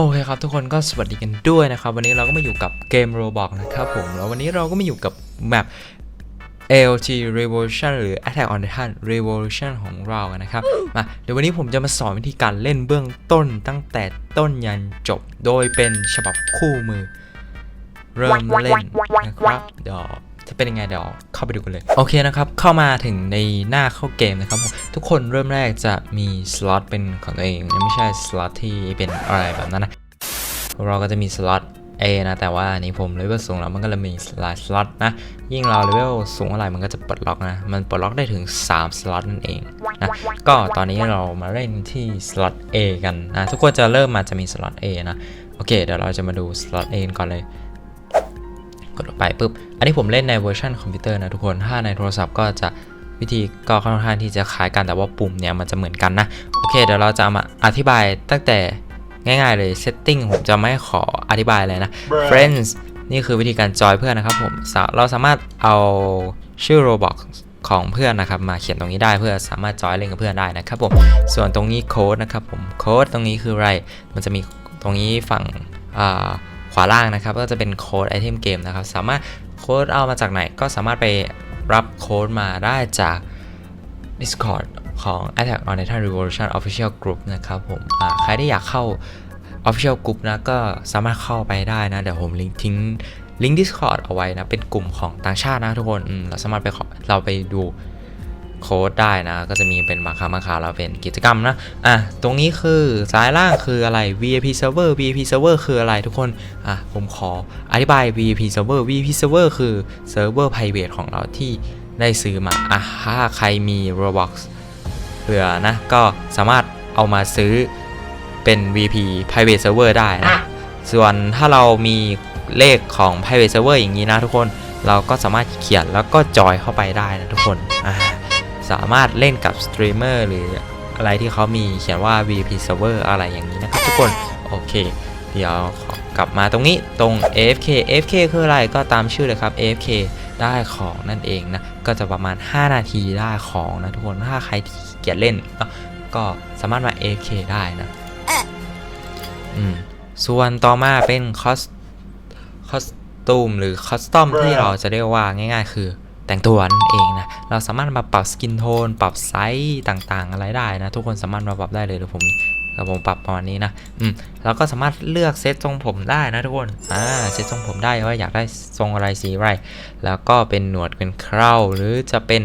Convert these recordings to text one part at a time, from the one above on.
โอเคครับ ทุกคนก็สวัสดีกันด้วยนะครับ วันนี้เราก็มาอยู่กับเกม Roblox นะครับผม แล้ววันนี้เราก็มาอยู่กับแมป LG Revolution หรือ Attack on Titan Revolution ของเรากันนะครับ มาเดี๋ยววันนี้ผมจะมาสอนวิธีการเล่นเบื้องต้นตั้งแต่ต้นยันจบ โดยเป็นฉบับคู่มือ เริ่มเล่นนะครับเดี๋ยว จะเป็นยังไงเดี๋ยวเข้าไปดูกันเลย โอเคนะครับ เข้ามาถึงในหน้าเข้าเกมนะครับผมทุกคนเริ่มแรกจะมีสล็อตเป็นของตัวเองไม่ใช่สล็อตที่เป็นอะไรแบบนั้นนะเราก็จะมีสล็อต A นะ แต่ว่าอันนี้ผมเลเวลสูงแล้วมันก็เลยมีหลายสล็อตนะ ยิ่งเราเลเวลสูงอะไรมันก็จะปลดล็อกนะ มันปลดล็อกได้ถึง 3 สล็อตนั่นเองนะ ก็ตอนนี้เรามาเล่นที่สล็อต A กันนะ ทุกคนจะเริ่มมาจะมีสล็อต A นะ โอเค เดี๋ยวเราจะมาดูสล็อต A ก่อนเลย กดออกไปปุ๊บ อันนี้ผมเล่นในเวอร์ชันคอมพิวเตอร์นะทุกคน ถ้าในโทรศัพท์ก็จะวิธีก็ค่อนข้างที่จะคล้ายกันแต่ว่าปุ่มเนี่ยมันจะเหมือนกันนะ โอเค เดี๋ยวเราจะมาอธิบายตั้งแต่ง่ายๆเลย setting ผมจะไม่ขออธิบายเลยนะ friends นี่คือวิธีการจอยเพื่อนนะครับผมสาเราสามารถเอาชื่อ Roblox ของเพื่อนนะครับมาเขียนตรงนี้ได้เพื่อสามารถจอยเล่นกับเพื่อนได้นะครับผมส่วนตรงนี้โค้ดนะครับผมโค้ดตรงนี้คืออะไร มันจะมีตรงนี้ฝั่งอ่าขวาล่างนะครับ ก็จะเป็นโค้ดไอเทมเกมนะครับ สามารถโค้ดเอามาจากไหนก็สามารถไปรับโค้ดมาได้จาก Discord ของ Attack on Titan Revolution Official Group นะครับผมใครที่อยากเข้า Official Group นะก็สามารถเข้าไปได้นะ เดี๋ยวผมลิงก์ทิ้งลิงก์ Discord เอาไว้นะ เป็นกลุ่มของต่างชาตินะทุกคนเราสามารถไปเราไปดู โค้ดได้นะ ก็จะมีเป็นบางครั้งบางคราวเราเป็นกิจกรรมนะ อะ ตรงนี้คือซ้ายล่างคืออะไร VIP server VIP server คืออะไรทุกคน อะ ผมขออธิบาย VIP server VIP server คือเซิร์ฟเวอร์ private ของเราที่ได้ซื้อมา อะ ถ้าใครมี Roblox เหลือนะ ก็สามารถเอามาซื้อเป็น VP private server ได้นะ ส่วนถ้าเรามีเลขของ private server อย่างนี้นะทุกคน เราก็สามารถเขียนแล้วก็จอยเข้าไปได้นะทุกคน อ่า สามารถเล่นกับสตรีมเมอร์หรืออะไรที่เขามีเขียนว่า VP server อะไรอย่างนี้นะครับทุกคน โอเค เดี๋ยวกลับมาตรงนี้ตรง AFK AFK คืออะไรก็ตามชื่อเลยครับ AFK ได้ของนั่นเองนะ ก็จะประมาณ 5 นาทีได้ของนะทุกคนถ้าใครที่เกียจเล่น ก็สามารถมา AFK ได้นะอืมส่วนต่อมาเป็นคอสคอสตูมหรือคอสตอมที่เราจะเรียกว่าง่าย ๆ คือ แต่งตัวนั่นเองนะ เราสามารถมาปรับสกินโทน ปรับไซส์ต่างๆ อะไรได้นะ ทุกคนสามารถมาปรับได้เลยเดี๋ยวผมเดี๋ยวผมปรับประมาณนี้นะอืมแล้วก็สามารถเลือกเซตทรงผมได้นะทุกคน อ่า เซตทรงผมได้ว่าอยากได้ทรงอะไรสีอะไร แล้วก็เป็นหนวดเป็นเคราหรือจะเป็น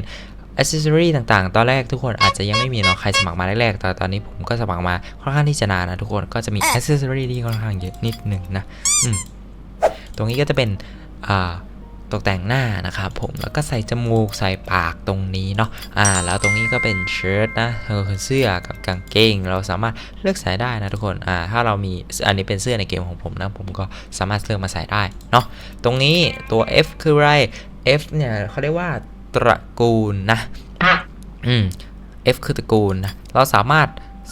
อ c เซสซอรีต่างๆ ตอนแรกทุกคนอาจจะยังไม่มีเนาะ ใครสมัครมาแรกๆ แต่ตอนนี้ผมก็สมัครมาค่อนข้างที่จะนานนะทุกคน ก็จะมีอ c เซสซอรีที่ค่อนข้างเยอะนิดหนึ่งนะ อืม ตรงนี้ก็จะเป็น อ่า ตกแต่งหน้านะครับผมแล้วก็ใส่จมูกใส่ปากตรงนี้เนาะอ่าแล้วตรงนี้ก็เป็นเชิ้ตนะเออเสื้อกับกางเกง เราสามารถเลือกใส่ได้นะทุกคนอ่าถ้าเรามีอันนี้เป็นเสื้อในเกมของผมนะผมก็สามารถเลือกมาใส่ได้เนาะตรงนี้ตัว F คืออะไร F เนี่ยเขาเรียกว่าตระกูลนะอืม F คือตระกูลนะเราสามารถ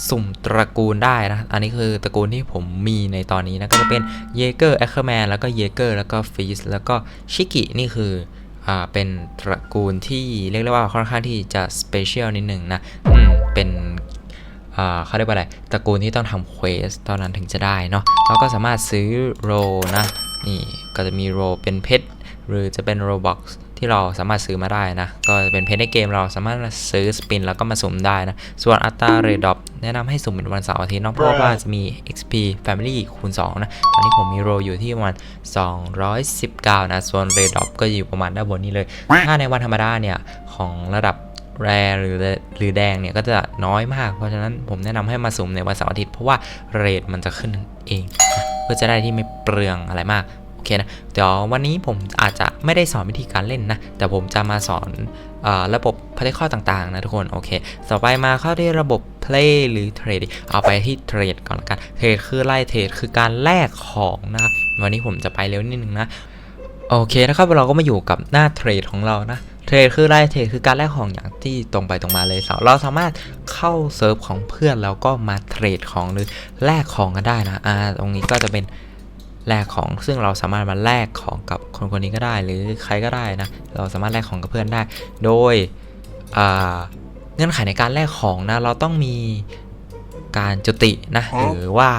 สุ่มตระกูลได้นะ อันนี้คือตระกูลที่ผมมีในตอนนี้นะ ก็จะเป็นเยเกอร์แอคเคอร์แมนแล้วก็เยเกอร์แล้วก็ฟีสแล้วก็ชิกินี่คืออ่าเป็นตระกูลที่เรียกได้ว่าค่อนข้างที่จะสเปเชียลนิดหนึ่งนะอืมเป็นเขาเรียกว่าอะไร ตระกูลที่ต้องทำเควสเท่านั้นถึงจะได้เนาะเราก็สามารถซื้อโรนะ นี่ก็จะมีโรเป็นเพชรหรือจะเป็นโรบ็อก ที่เราสามารถซื้อมาได้นะ ก็จะเป็นเพชรในเกมเราสามารถมาซื้อสปินแล้วก็มาสุ่มได้นะ ส่วนอัตราเรดดอปแนะนำให้สุ่มเป็นวันเสาร์อาทิตย์นาะเพราะว่าจะมี XP Family คูณ 2 นะ ตอนนี้ผมมีโรอยู่ที่ประมาณ 219 นะ ส่วนเรดดอปก็อยู่ประมาณด้านบนนี้เลย ถ้าในวันธรรมดาเนี่ย ของระดับแรหรือหรือแดงเนี่ยก็จะน้อยมาก เพราะฉะนั้นผมแนะนำให้มาสุ่มในวันเสาร์อาทิตย์เพราะว่าเรทมันจะขึ้นเอง เพื่อจะได้ที่ไม่เปลืองอะไรมาก อเคนะเดี๋ยววันนี้ผมอาจจะไม่ได้สอนวิธีการเล่นนะ แต่ผมจะมาสอนออระบบพัฒนาข้อต่างๆ นะทุกคนโอเค ต่อไปมาเข้าที่ระบบ play หรือ trade เอาไปที่ trade ก่อนละกัน trade คือไล่ trade คือการแลกของนะครับวันนี้ผมจะไปเร็วนิดนึงนะโอเคนะครับเราก็มาอยู่กับหน้าเทรดของเรานะเทรดคืออะไรเทรดคือการแลกของอย่างที่ตรงไปตรงมาเลยสาวเราสามารถเข้าเซิร์ฟของเพื่อนแล้วก็มาเทรดของหรือแลกของกันได้นะอ่าตรงนี้ก็จะเป็น แลกของซึ่งเราสามารถมาแลกของกับคนคนนี้ก็ได้ หรือใครก็ได้นะ เราสามารถแลกของกับเพื่อนได้ โดยอ่าเงื่อนไขในการแลกของนะ เราต้องมีการจุตินะ หรือว่า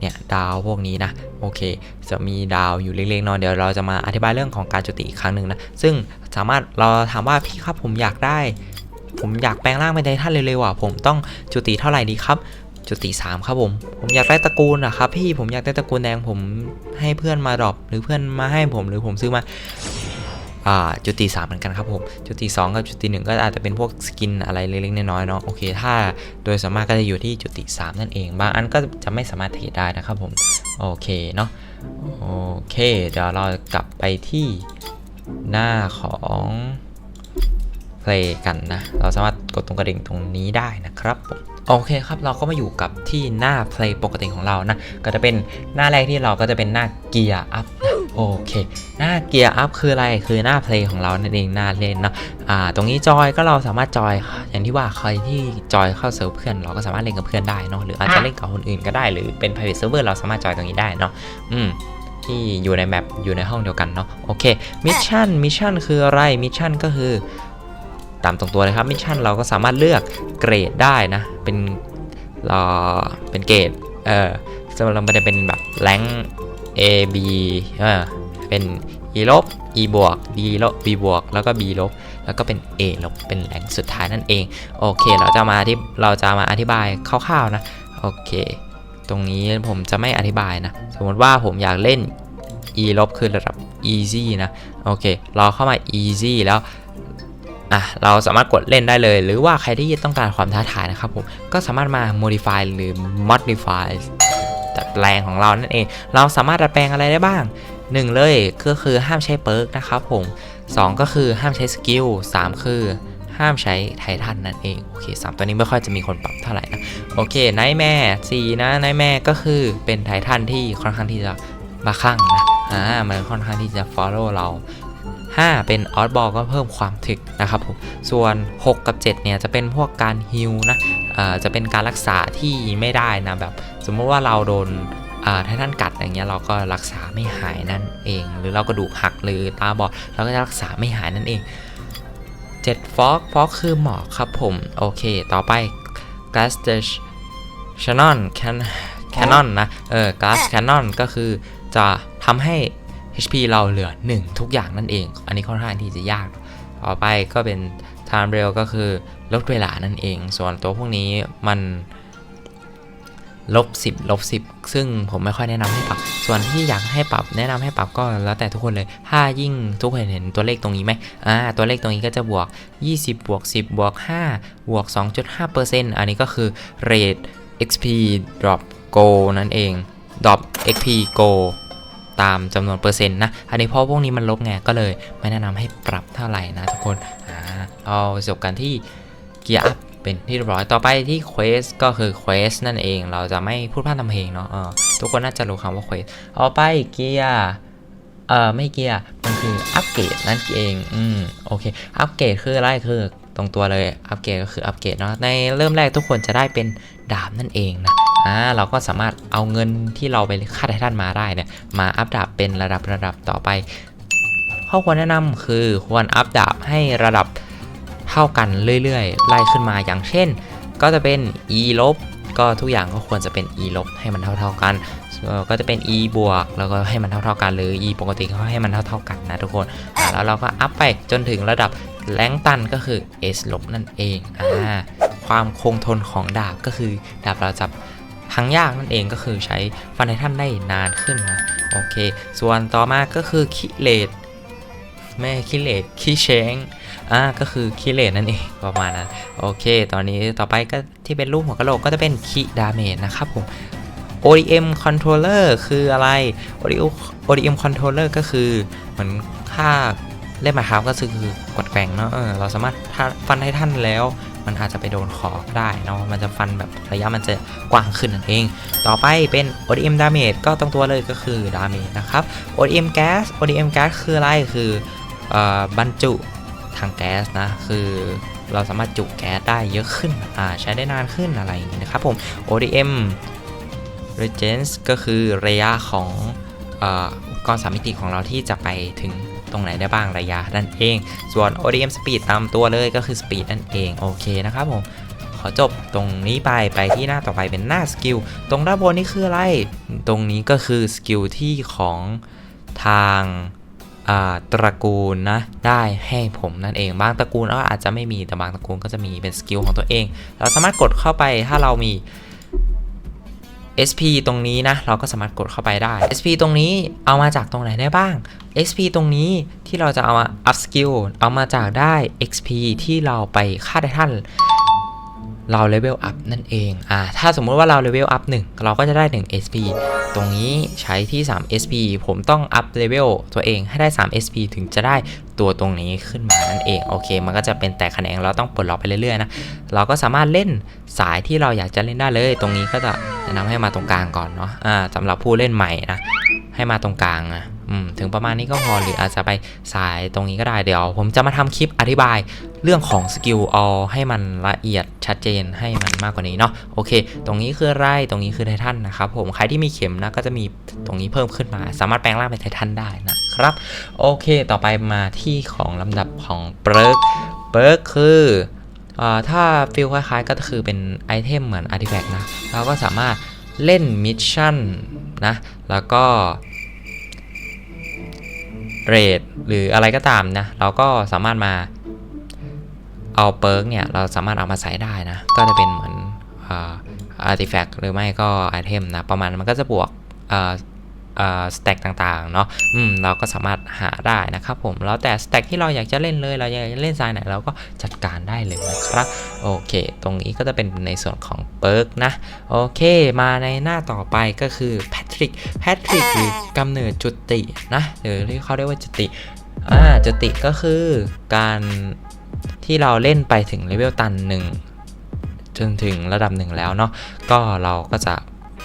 เนี่ยดาวพวกนี้นะโอเค จะมีดาวอยู่เล็กๆเนอนเดี๋ยวเราจะมาอธิบายเรื่องของการจุติอีกครั้งหนึ่งนะ ซึ่งสามารถเราถามว่าพี่ครับผมอยากได้ ผมอยากแปลงร่างเป็นไททันเร็วๆอะผมต้องจุติเท่าไหร่ดีครับ จุติ3ครับผม ผมอยากได้ตระกูลนะครับพี่ผมอยากได้ตระกูลแดงผมให้เพื่อนมาดรอปหรือเพื่อนมาให้ผมหรือผมซื้อมาอ่าจุติ3เหมือนกันครับผมจุดติ2กับจุติ1ก็อาจจะเป็นพวกสกินอะไรเล็กๆน้อยๆเนาะโอเคถ้าโดยสามารถก็จะอยู่ที่จุดติ3นั่นเอง บางอันก็จะไม่สามารถเทรดได้นะครับผมโอเคเนาะโอเค เดี๋ยวเรากลับไปที่หน้าของ ลงกันนะ เราสามารถกดตรงกระดิ่งตรงนี้ได้นะครับผมโอเคครับ เราก็มาอยู่กับที่หน้า Play ปกติของเรานะ ก็จะเป็นหน้าแรกที่เราก็จะเป็นหน้า Gear Up นะโอเค หน้า Gear Up คืออะไร คือหน้า Play ของเรานั่นเองหน้าเล่นเนาะอ่า ตรงนี้จอยก็เราสามารถจอย อย่างที่ว่าใครที่จอยเข้าเซิร์ฟเพื่อน เราก็สามารถเล่นกับเพื่อนได้เนาะ หรืออาจจะเล่นกับคนอื่นก็ได้ หรือเป็น private server เราสามารถจอยตรงนี้ได้เนาะ อืมที่อยู่ในแมปอยู่ในห้องเดียวกันเนาะ โอเค มิชชั่น มิชชั่นคืออะไร มิชชั่นก็คือ ตามตรงตัวเลยครับมิชชั่นเราก็สามารถเลือกเกรดได้นะ เป็นรอเป็นเกรดเออซึ่งเราไม่ได้เป็นแบบแรง A B เออเป็น E ลบ E บวก D ลบ B บวกแล้วก็ B ลบแล้วก็เป็น A ลบเป็นแรงสุดท้ายนั่นเอง โอเค เราจะมาที่เราจะมาอธิบายคร่าวๆนะโอเคตรงนี้ผมจะไม่อธิบายนะ สมมติว่าผมอยากเล่น E ลบคือระดับ easy นะ โอเค เราเข้ามา easy แล้ว อะเราสามารถกดเล่นได้เลย หรือว่าใครที่ต้องการความท้าทายนะครับผมก็สามารถมา modify หรือ modify ดัดแปลงของเรานั่นเอง เราสามารถดัดแปลงอะไรได้บ้าง 1 เลยก็คือห้ามใช้เปิร์กนะครับผม 2 ก็คือห้ามใช้สกิล3 คือห้ามใช้ไททันนั่นเอง โอเค 3 ตัวนี้ไม่ค่อยจะมีคนปรับเท่าไหร่นะ โอเคไนท์แม่4นะไนท์แม่ก็คือเป็นไททันที่ค่อนข้างที่จะบ้าคลั่งนะอ่ามันค่อนข้างที่จะ follow เรา 5 เป็นออ b บอลก็เพิ่มความถึกนะครับผมส่วน 6 กับ 7 เนี่ยจะเป็นพวกการฮิลนะเอ่อจะเป็นการรักษาที่ไม่ได้นะแบบ สมมติว่าเราโดนอ่าททันกัดอย่างเงี้ยเราก็รักษาไม่หายนั่นเอง หรือเรากระดูกหักหรือตาบอดเราก็จะรักษาไม่หายนั่นเอง7ฟอกฟอกคือหมอกครับผมโอเค ต่อไป g a s t Shannon canon นะเออ Gas Cannon ก็คือจะทำให้ HP เราเหลือ 1 ทุกอย่างนั่นเอง อันนี้ค่อนข้างที่จะยาก ต่อไปก็เป็น Time Rail ก็คือลดเวลานั่นเอง ส่วนตัวพวกนี้มันลบ10ลบ10 ซึ่งผมไม่ค่อยแนะนำให้ปรับ ส่วนที่อยากให้ปรับแนะนำให้ปรับก็แล้วแต่ทุกคนเลย ถ้ายิ่งทุกคนเห็นตัวเลขตรงนี้ไหมอ่าตัวเลขตรงนี้ก็จะบวก 20 บวก 10 บวก 5 บวก 2.5%อันนี้ก็คือ rate XP drop go นั่นเอง drop XP go ตามจำนวนเปอร์เซ็นต์นะ อันนี้เพราะพวกนี้มันลบไง ก็เลยไม่แนะนำให้ปรับเท่าไหร่นะทุกคนอ่าเอาจบกันที่เกียร์อัพเป็นที่เรียบร้อย ต่อไปที่เควสก็คือเควสนั่นเอง เราจะไม่พูดพร่ำทำเพลงเนาะเออทุกคนน่าจะรู้คำว่าเควสต่อไปเกียร์เอ่อไม่เกียร์มันคืออัปเกรดนั่นเอง อืมโอเค อัปเกรดคืออะไรคือตรงตัวเลย อัปเกรดก็คืออัปเกรดเนาะ ในเริ่มแรกทุกคนจะได้เป็น ดาบนั่นเองนะอ่าเราก็สามารถเอาเงินที่เราไปค่าไททันมาได้เนี่ยมาอัพดาบเป็นระดับระดับต่อไปข้อควรแนะนำคือควรอัพดาบให้ระดับเท่ากันเรื่อยๆ ไล่ขึ้นมาอย่างเช่น ก็จะเป็น e ลบ ก็ทุกอย่างก็ควรจะเป็น e ลบให้มันเท่า ๆกัน ก็จะเป็น e บวกแล้วก็ให้มันเท่า ๆกันหรือ e ปกติก็ให้มันเท่า ๆกันนะทุกคนแล้วเราก็อัพไปจนถึงระดับแรงตันก็คือ s ลบนั่นเองอ่าความคงทนของดาบก็คือดาบเราจะพังยากนั่นเองก็คือใช้ฟันไททันได้นานขึ้นนะโอเค ส่วนต่อมาก็คือคิเลตไม่คิเลตคิเชง อ่าก็คือคิเลตนั่นเองประมาณนั้นโอเค ตอนนี้ต่อไปก็ที่เป็นรูปหัวกะโหลกก็จะเป็นคิดาเมจนะครับผม ODM controller คืออะไร ODM controller ก็คือเหมือนค่าเล่นมาครับก็คือกดแกว่งเนาะเออเราสามารถถ้าฟันให้ท่านแล้ว มันอาจจะไปโดนคอก็ได้เนาะมันจะฟันแบบระยะมันจะกว้างขึ้นนั่นเอง ต่อไปเป็น ODM damage ก็ตรงตัวเลยก็คือ damage นะครับ ODM gas ODM gas คืออะไรคือเอ่อบรรจุ ทางแก๊สนะ คือเราสามารถจุแก๊สได้เยอะขึ้นอ่าใช้ได้นานขึ้นอะไรอย่างนี้นะครับผม ODM Regence ก็คือระยะของอุปกรณ์สามมิติของเราที่จะไปถึงตรงไหนได้บ้างระยะนั่นเอง ส่วน ODM Speed ตามตัวเลยก็คือ Speed นั่นเองโอเคนะครับผมขอจบตรงนี้ไปไปที่หน้าต่อไปเป็นหน้าสกิลตรงด้านบนนี่คืออะไร ตรงนี้ก็คือสกิลที่ของทาง ตระกูลนะได้ให้ผมนั่นเองบางตระกูลก็อาจจะไม่มีแต่บางตระกูลก็จะมีเป็นสกิลของตัวเอง เราสามารถกดเข้าไปถ้าเรามี SP ตรงนี้นะ เราก็สามารถกดเข้าไปได้ SP ตรงนี้เอามาจากตรงไหนได้บ้าง SP ตรงนี้ที่เราจะเอามา up skill เอามาจากได้ XP ที่เราไปฆ่าไททัน เราเลเวลอัพนั่นเองอ่าถ้าสมมุติว่าเราเลเวลอัพ1เราก็จะได้ 1 SP ตรงนี้ใช้ที่ 3 SP ผมต้องอัพเลเวลตัวเองให้ได้ 3 SP ถึงจะได้ตัวตรงนี้ขึ้นมานั่นเองโอเค มันก็จะเป็นแต่แขนงเราต้องปลดล็อกไปเรื่อยๆนะเราก็สามารถเล่นสายที่เราอยากจะเล่นได้เลย ตรงนี้ก็จะแนะนำให้มาตรงกลางก่อนเนาะอ่าสำหรับผู้เล่นใหม่นะให้มาตรงกลางนะ ถึงประมาณนี้ก็พอหรืออาจจะไปสายตรงนี้ก็ได้เดี๋ยว ผมจะมาทำคลิปอธิบายเรื่องของสกิลเอให้มันละเอียดชัดเจนให้มันมากกว่านี้เนาะโอเค ตรงนี้คือไร่ตรงนี้คือไททันนะครับผมใครที่มีเข็มนะก็จะมีตรงนี้เพิ่มขึ้นมา สามารถแปลงร่างเป็นไททันได้นะครับ โอเค ต่อไปมาที่ของลำดับของเปิร์กเปิร์กคืออ่าถ้าฟิลคล้ายๆก็คือเป็นไอเทมเหมือนอาร์ติแฟกต์นะเราก็สามารถเล่นมิชชั่นนะแล้วก็ เรดหรืออะไรก็ตามนะ เราก็สามารถมาเอาเปิร์กเนี่ย เราสามารถเอามาใส่ได้นะ ก็จะเป็นเหมือนอาร์ติแฟกต์หรือไม่ก็ไอเทมนะ ประมาณมันก็จะบวก สแต็กต่างๆเนาะอืมเราก็สามารถหาได้นะครับผมแล้วแต่สแต็กที่เราอยากจะเล่นเลยเราอยากจะเล่นสายไหนเราก็จัดการได้เลยนะครับโอเค ตรงนี้ก็จะเป็นในส่วนของเปิร์กนะโอเคมาในหน้าต่อไปก็คือแพทริกแพทริกหรือกำเนิดจุตินะหรือที่เขาเรียกว่าจุติอ่าจุติก็คือการที่เราเล่นไปถึงเลเวลตันหนึ่งจนถึงระดับหนึ่งแล้วเนาะก็เราก็จะ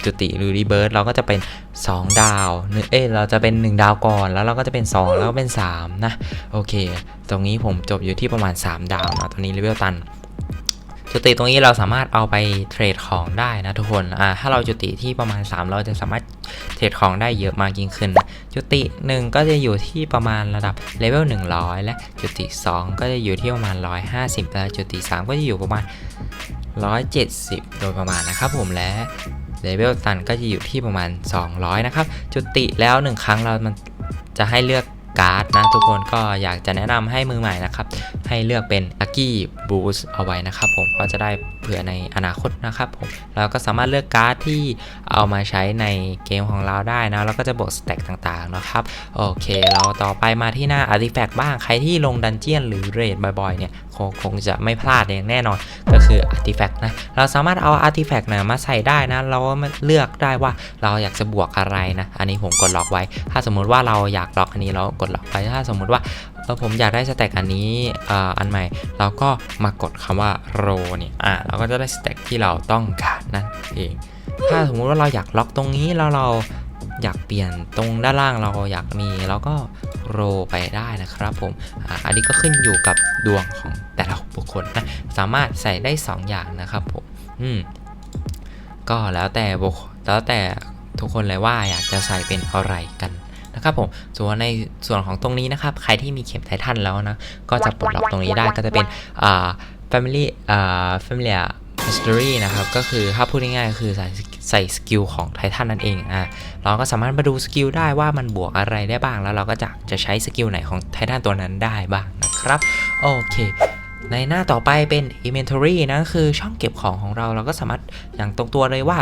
จุติหรือรีเบิร์เราก็จะเป็น 2 ดาวเอ้ยเราจะเป็น 1 ดาวก่อนแล้วเราก็จะเป็น 2 แล้วก็เป็น 3 นะ โอเค ตรงนี้ผมจบอยู่ที่ประมาณ 3 ดาวนะตอนนี้เลเวลตันจุติตรงนี้เราสามารถเอาไปเทรดของได้นะทุกคน อ่า ถ้าเราจุติที่ประมาณ 3 เราจะสามารถเทรดของได้เยอะมากยิ่งขึ้น จุติ 1 ก็จะอยู่ที่ประมาณระดับเลเวล100 และจุติ 2 ก็จะอยู่ที่ประมาณ 150 และจุติ 3 ก็จะอยู่ประมาณ 170 โดยประมาณนะครับผมและ เลเวลตันก็จะอยู่ที่ประมาณ 200 นะครับ จุติแล้ว 1 ครั้งเรามันจะให้เลือก การ์ดนะทุกคนก็อยากจะแนะนำให้มือใหม่นะครับ ให้เลือกเป็น a กี้บูสเอาไว้นะครับผมก็จะได้เผื่อในอนาคตนะครับผมเราก็สามารถเลือกการ์ดที่เอามาใช้ในเกมของเราได้นะแล้วก็จะบวกสแต็กต่างๆนะครับโอเคเราต่อไปมาที่หน้า Artifact บ้างใครที่ลงดันเจียนหรือเรดบ่อยๆเนี่ยคงคงจะไม่พลาดอย่างแน่นอนก็คือ Artifact นะเราสามารถเอา Artifact นะมาใส่ได้นะเราก็เลือกได้ว่าเราอยากจะบวกอะไรนะอันนี้ผมกดล็อกไว้ ถ้าสมมุติว่าเราอยากล็อกอันนี้เรากดล็อกไว้ถ้าสมมุติว่าเออผมอยากได้สแต็กอันนี้อ,อันใหม่เราก็มากดคำว่า row เนี่ยอ่าเราก็จะได้สแต็กที่เราต้องการนั่นเองถ้าสมมุติว่าเราอยากล็อกตรงนี้แล้วเราอยากเปลี่ยนตรงด้านล่างเราอยากมีเราก็โรไปได้นะครับผมอ่าอันนี้ก็ขึ้นอยู่กับดวงของแต่ละบุคคลนะสามารถใส่ได้ 2 อย่างนะครับผมอืมก็แล้วแต่บุคแล้วแต่ทุกคนเลยว่าอยากจะใส่เป็นอะไรกัน นะครับผมส่วนในส่วนของตรงนี้นะครับ ใครที่มีเข็มไททันแล้วนะ ก็จะปลดล็อกตรงนี้ได้ก็จะเป็นอ่า family อ่า family history นะครับ ก็คือถ้าพูดง่ายๆก็คือใส่ใส่สกิลของไททันนั่นเองอ่าเราก็สามารถมาดูสกิลได้ว่ามันบวกอะไรได้บ้าง แล้วเราก็จะจะใช้สกิลไหนของไททันตัวนั้นได้บ้างนะครับ โอเคในหน้าต่อไปเป็น inventory นะคือช่องเก็บของของเราเราก็สามารถอย่างตรงตัวเลยว่า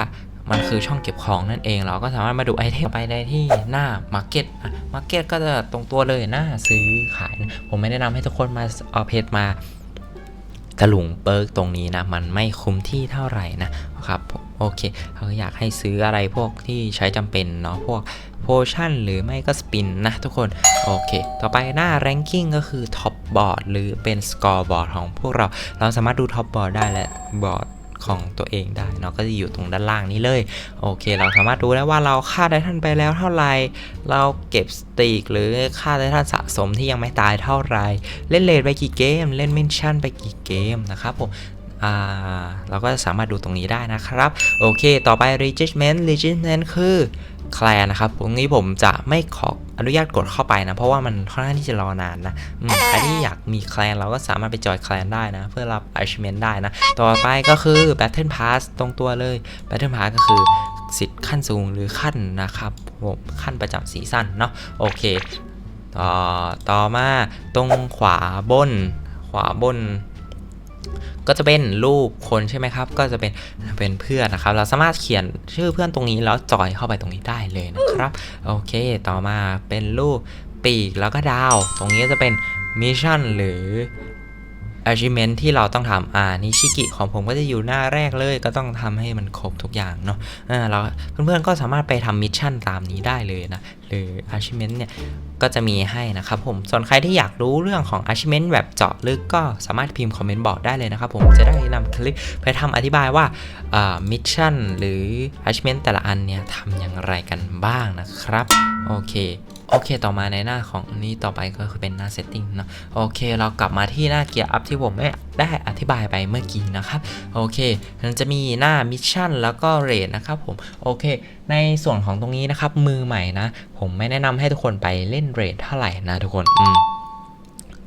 มันคือช่องเก็บของนั่นเอง เราก็สามารถมาดูไอเทมไปได้ที่หน้า Market Market ก็จะตรงตัวเลยหน้าซื้อขาย ผมไม่แนะนำให้ทุกคนมาเอาเพจมาตะลุงเปิร์กตรงนี้นะ มันไม่คุ้มที่เท่าไหร่นะครับโอเคเขาอยากให้ซื้ออะไรพวกที่ใช้จำเป็นเนาะพวกโพชั่นหรือไม่ก็สปินนะทุกคน โอเค ต่อไปหน้า ranking ก็คือท็อปบอร์ดหรือเป็นสกอร์บอร์ดของพวกเรา เราสามารถดูท็อปบอร์ดได้และบอร์ด ของตัวเองได้เนาะก็จะอยู่ตรงด้านล่างนี้เลย โอเค เราสามารถดูได้ว่าเราฆ่าไททันไปแล้วเท่าไหร่เราเก็บสติกหรือฆ่าไททันสะสมที่ยังไม่ตายเท่าไหร่เล่นเลดไปกี่เกม เล่นมิชชั่นไปกี่เกมนะครับผมอ่าเราก็สามารถดูตรงนี้ได้นะครับ โอเค ต่อไป regiment regiment คือ แคลนนะครับตรงนี้ผมจะไม่ขออนุญาตกดเข้าไปนะ เพราะว่ามันค่อนข้างที่จะรอนานนะอืมใครที่อยากมีแคลนเราก็สามารถไปจอยแคลนได้นะ เพื่อรับ achievement ได้นะ ต่อไปก็คือ battle pass ตรงตัวเลย battle pass ก็คือสิทธิ์ขั้นสูงหรือขั้นนะครับผมขั้นประจำซีซั่นเนาะโอเคต่อต่อมาตรงขวาบน ขวาบน ก็จะเป็นรูปคนใช่ไหมครับ ก็จะเป็นเป็นเพื่อนนะครับ เราสามารถเขียนชื่อเพื่อนตรงนี้แล้วจอยเข้าไปตรงนี้ได้เลยนะครับ โอเค ต่อมาเป็นรูปปีกแล้วก็ดาว ตรงนี้จะเป็นมิชชั่นหรือ achievement ที่เราต้องทำอ่านิชิกิของผมก็จะอยู่หน้าแรกเลย ก็ต้องทำให้มันครบทุกอย่างเนาะอ่าเราเพื่อนๆก็สามารถไปทำมิชชั่นตามนี้ได้เลยนะ หรือ achievement เนี่ยก็จะมีให้นะครับผม ส่วนใครที่อยากรู้เรื่องของ achievement แบบเจาะลึกก็สามารถพิมพ์คอมเมนต์บอกได้เลยนะครับผมจะได้นำคลิปไปทำอธิบายว่ามิชชั่นหรือ achievement แต่ละอันเนี่ยทำอย่างไรกันบ้างนะครับ โอเค โอเคต่อมาในหน้าของนี้ต่อไปก็คือเป็นหน้า setting เนาะโอเค เรากลับมาที่หน้าเกียร์อัพที่ผมได้อธิบายไปเมื่อกี้นะครับโอเคมันจะมีหน้ามิชชั่นแล้วก็เรทนะครับผมโอเค ในส่วนของตรงนี้นะครับ มือใหม่นะ ผมไม่แนะนำให้ทุกคนไปเล่นเรทเท่าไหร่นะทุกคนอืม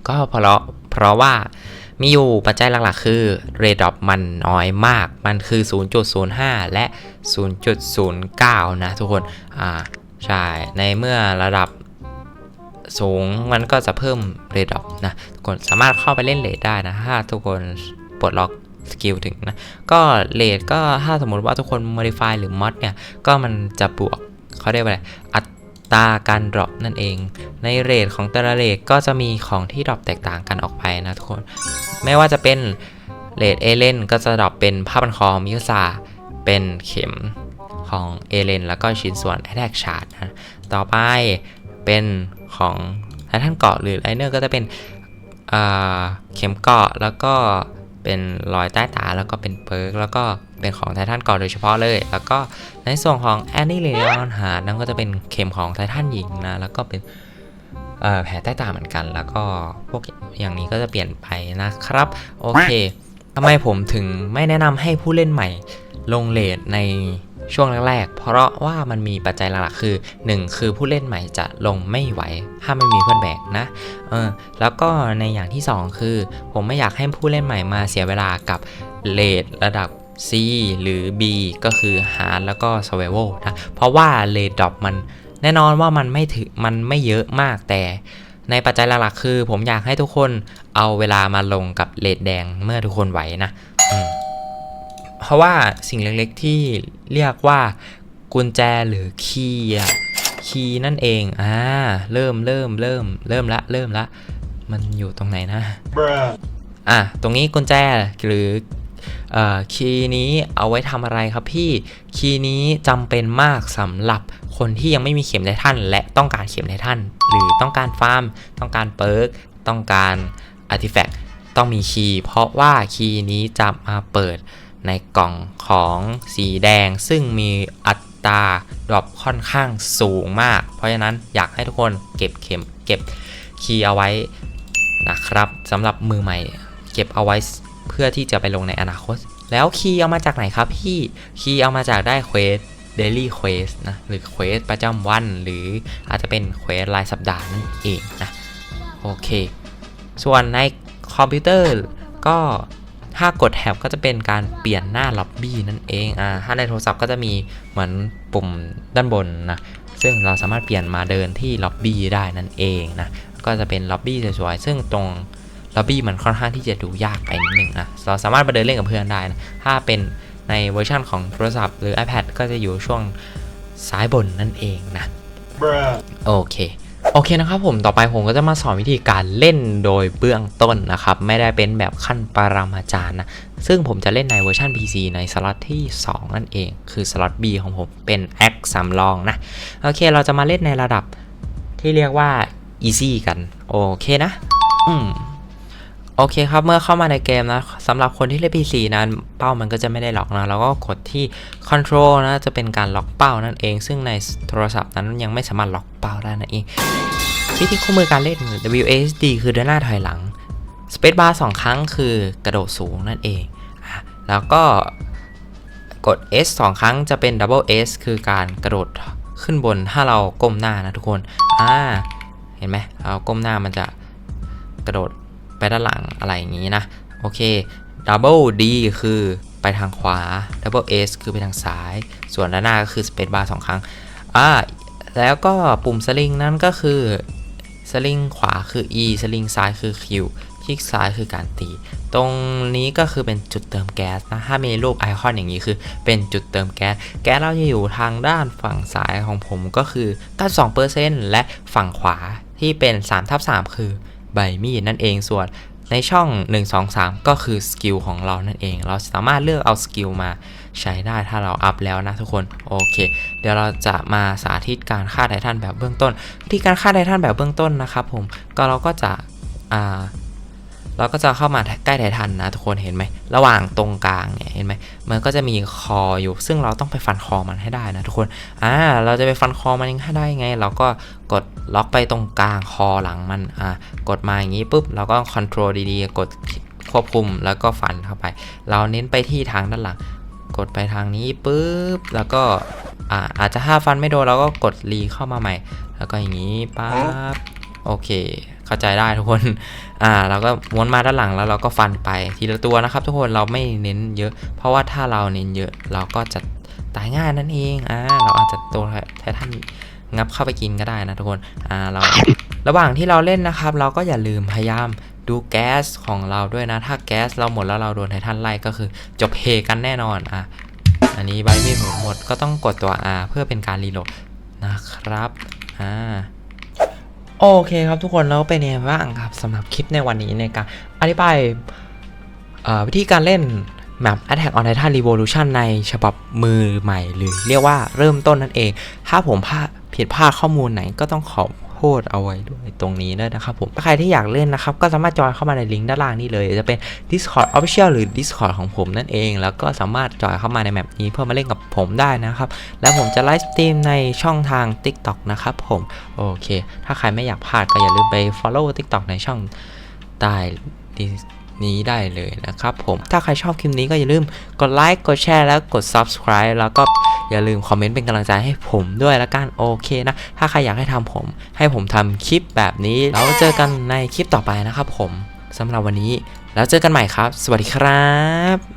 ก็เพราะเพราะว่ามีอยู่ปัจจัยหลักๆ คือเรดอ p มันน้อยมาก มันคือ 0.05 และ 0.09 นะทุกคน อ่า ใช่ ในเมื่อระดับสูงมันก็จะเพิ่มเรดอ p นะทุกคนสามารถเข้าไปเล่นเลดได้นะถ้าทุกคนปลดล็อกสกิลถึงนะ ก็เลดก็ถ้าสมมติว่าทุกคน modify หรือ mod เนี่ย ก็มันจะบวกเขาเรียกว่าอะไรอัตราการดรอปนั่นเอง ในเรทของแต่ละเรทก็จะมีของที่ดรอปแตกต่างกันออกไปนะทุกคน ไม่ว่าจะเป็นเรทเอเลนก็จะดรอปเป็นผ้าพันคอมิคซาเป็นเข็ม ของเอเลนแล้วก็ชิ้นส่วน Attack Chart นะต่อไปเป็นของไททันเกาะหรือไลเนอร์ก็จะเป็นเข็มเกาะแล้วก็เป็นรอยใต้ตาแล้วก็เป็นเปิร์กแล้วก็เป็นของไททันเกาะโดยเฉพาะเลย แล้วก็ในส่วนของแอนนี่เลออนหานั่นก็จะเป็นเข็มของไททันหญิงนะแล้วก็เป็นแผลใต้ตาเหมือนกัน แล้วก็พวกอย่างนี้ก็จะเปลี่ยนไปนะครับ โอเคทำไมผมถึงไม่แนะนำให้ผู้เล่นใหม่ลงเลทใน ช่วงแรกๆ เพราะว่ามันมีปัจจัยหลักๆคือ 1 คือผู้เล่นใหม่จะลงไม่ไหว ถ้าไม่มีเพื่อนแบกนะ เออ แล้วก็ในอย่างที่ 2 คือ ผมไม่อยากให้ผู้เล่นใหม่มาเสียเวลากับเลทระดับ C หรือ B ก็คือ Hard แล้วก็ Survival นะ เพราะว่าเลทดรอปมันแน่นอนว่ามันไม่ถึงมันไม่เยอะมากแต่ในปัจจัยหลักๆคือ ผมอยากให้ทุกคนเอาเวลามาลงกับเลดแดงเมื่อทุกคนไหวนะ อืม เพราะว่าสิ่งเล็กๆที่เรียกว่ากุญแจหรือคีย์อะคีย์นั่นเอง อ่า เริ่มเริ่มเริ่มเริ่มละเริ่มละ มันอยู่ตรงไหนนะ Bruh. อะ ตรงนี้กุญแจหรือเอ่อคีย์นี้เอาไว้ทำอะไรครับพี่ คีย์นี้จำเป็นมากสำหรับคนที่ยังไม่มีเข็มไททันและต้องการเข็มไททันหรือต้องการฟาร์ม ต้องการเปิร์กต้องการอาร์ติแฟกต์ต้องมีคีย์เพราะว่าคีย์นี้จะมาเปิด ในกล่องของสีแดง ซึ่งมีอัตราดรอปค่อนข้างสูงมาก เพราะฉะนั้นอยากให้ทุกคนเก็บเข็มเก็บคีย์เอาไว้นะครับสำหรับมือใหม่ เก็บเอาไว้เพื่อที่จะไปลงในอนาคต แล้วคีย์เอามาจากไหนครับพี่คีย์เอามาจากได้เควสเดลี่เควสนะหรือเควสประจำวัน หรืออาจจะเป็นเควสรายสัปดาห์นั่นเองนะโอเค ส่วนในคอมพิวเตอร์ก็ ถ้ากดแท็บก็จะเป็นการเปลี่ยนหน้าล็อบบี้นั่นเองอ่าถ้าในโทรศัพท์ก็จะมีเหมือนปุ่มด้านบนนะซึ่งเราสามารถเปลี่ยนมาเดินที่ล็อบบี้ได้นั่นเองนะก็จะเป็นล็อบบี้สวยๆซึ่งตรงล็อบบี้มันค่อนข้างที่จะดูยากไปนิดหนึ่งนะเราสามารถมาเดินเล่นกับเพื่อนได้นะถ้าเป็นในเวอร์ชันของโทรศัพท์หรือ iPad ก็จะอยู่ช่วงซ้ายบนนั่นเองนะ Bruh. โอเค โอเคนะครับผมต่อไปผมก็จะมาสอนวิธีการเล่นโดยเบื้องต้นนะครับ ไม่ได้เป็นแบบขั้นปรามาจารย์นะ ซึ่งผมจะเล่นในเวอร์ชัน PC ในสล็อตที่ 2 นั่นเอง คือสล็อต B ของผมเป็น X สำรองนะ โอเคเราจะมาเล่นในระดับที่เรียกว่า easy กัน โอเคนะ อืม โอเคครับ เมื่อเข้ามาในเกมนะสำหรับคนที่เล่น PC นั้น เป้ามันก็จะไม่ได้ล็อกนะแล้วก็กดที่ Control นะ จะเป็นการล็อกเป้านั่นเอง ซึ่งในโทรศัพท์นั้นยังไม่สามารถล็อกเป้าได้นั่นเอง วิธีคู่มือการเล่น WASD คือเดินหน้าถอยหลัง Space Bar สองครั้งคือกระโดดสูงนั่นเอง แล้วก็กด S สองครั้งจะเป็น Double S คือการกระโดดขึ้นบนถ้าเราก้มหน้านะทุกคน อ่า เห็นไหมเราก้มหน้ามันจะกระโดด ไปด้านหลังอะไรอย่างนี้นะ โอเค Double D คือไปทางขวา Double S คือไปทางซ้าย ส่วนด้านหน้าก็คือ Space Bar สองครั้งอ่าแล้วก็ปุ่มสลิงนั่นก็คือสลิงขวาคือ E สลิงซ้ายคือ Q คลิกซ้ายคือการตี ตรงนี้ก็คือเป็นจุดเติมแก๊สนะ ถ้ามีรูปไอคอนอย่างนี้คือเป็นจุดเติมแก๊ส แก๊สเราจะอยู่ทางด้านฝั่งซ้ายของผมก็คือ92%และฝั่งขวาที่เป็น3ทับ3คือ ใบมีดนั่นเองส่วนในช่อง 1 2 3 ก็คือสกิลของเรานั่นเอง เราสามารถเลือกเอาสกิลมาใช้ได้ถ้าเราอัพแล้วนะทุกคน โอเค เดี๋ยวเราจะมาสาธิตการฆ่าไททันแบบเบื้องต้นวิธีการฆ่าไททันแบบเบื้องต้นนะครับผมก็เราก็จะอ่า เราก็จะเข้ามาใกล้ไททันนะทุกคนเห็นไหม ระหว่างตรงกลางเนี่ยเห็นไหมมันก็จะมีคออยู่ ซึ่งเราต้องไปฟันคอมันให้ได้นะทุกคน อ่า เราจะไปฟันคอมันยังให้ได้ไง เราก็กดล็อกไปตรงกลางคอหลังมัน อ่า กดมาอย่างนี้ปุ๊บ เราก็คอนโทรลดีๆ กดควบคุมแล้วก็ฟันเข้าไป เราเน้นไปที่ทางด้านหลัง กดไปทางนี้ปุ๊บ แล้วก็อ่าอาจจะถ้าฟันไม่โดนเราก็กดรีเข้ามาใหม่ แล้วก็อย่างนี้ปั๊บ โอเค เข้าใจได้ทุกคน อ่า เราก็ม้วนมาด้านหลังแล้วเราก็ฟันไปทีละตัวนะครับ ทุกคนเราไม่เน้นเยอะ เพราะว่าถ้าเราเน้นเยอะเราก็จะตายง่ายนั่นเอง อ่า เราอาจจะตัวไททันงับเข้าไปกินก็ได้นะทุกคน อ่า เรา ระหว่างที่เราเล่นนะครับ เราก็อย่าลืมพยายามดูแก๊สของเราด้วยนะ ถ้าแก๊สเราหมดแล้วเราโดนไททันไล่ก็คือจบเพกันแน่นอน อะ อันนี้ใบมีดผมหมดก็ต้องกดตัว R เพื่อเป็นการรีโหลดนะครับ อ่า โอเคครับทุกคนแล้วเป็นยังไงบ้างครับสำหรับคลิปในวันนี้ในการอธิบายวิธีการเล่นแมป Attack on Titan Revolution ในฉบับมือใหม่หรือเรียกว่าเริ่มต้นนั่นเอง ถ้าผมพลาผิดพลาดข้อมูลไหนก็ต้องขอ โทษเอาไว้ด้วยตรงนี้ด้วยนะครับผมถ้าใครที่อยากเล่นนะครับ ก็สามารถจอยเข้ามาในลิงก์ด้านล่างนี้เลย จะเป็น Discord Official หรือ Discord ของผมนั่นเอง แล้วก็สามารถจอยเข้ามาในแมปนี้เพื่อมาเล่นกับผมได้นะครับ แล้วผมจะไลฟ์สตรีมในช่องทาง TikTok นะครับผมโอเค ถ้าใครไม่อยากพลาดก็อย่าลืมไป follow TikTok ในช่องใต้ นี้ได้เลยนะครับผมถ้าใครชอบคลิปนี้ก็อย่าลืมกดไลค์กดแชร์แล้วกด subscribe แล้วก็อย่าลืมคอมเมนต์เป็นกำลังใจให้ผมด้วยละกันโอเคนะ ถ้าใครอยากให้ทำผม ให้ผมทำคลิปแบบนี้แล้วเจอกันในคลิปต่อไปนะครับผมสำหรับวันนี้แล้วเจอกันใหม่ครับ สวัสดีครับ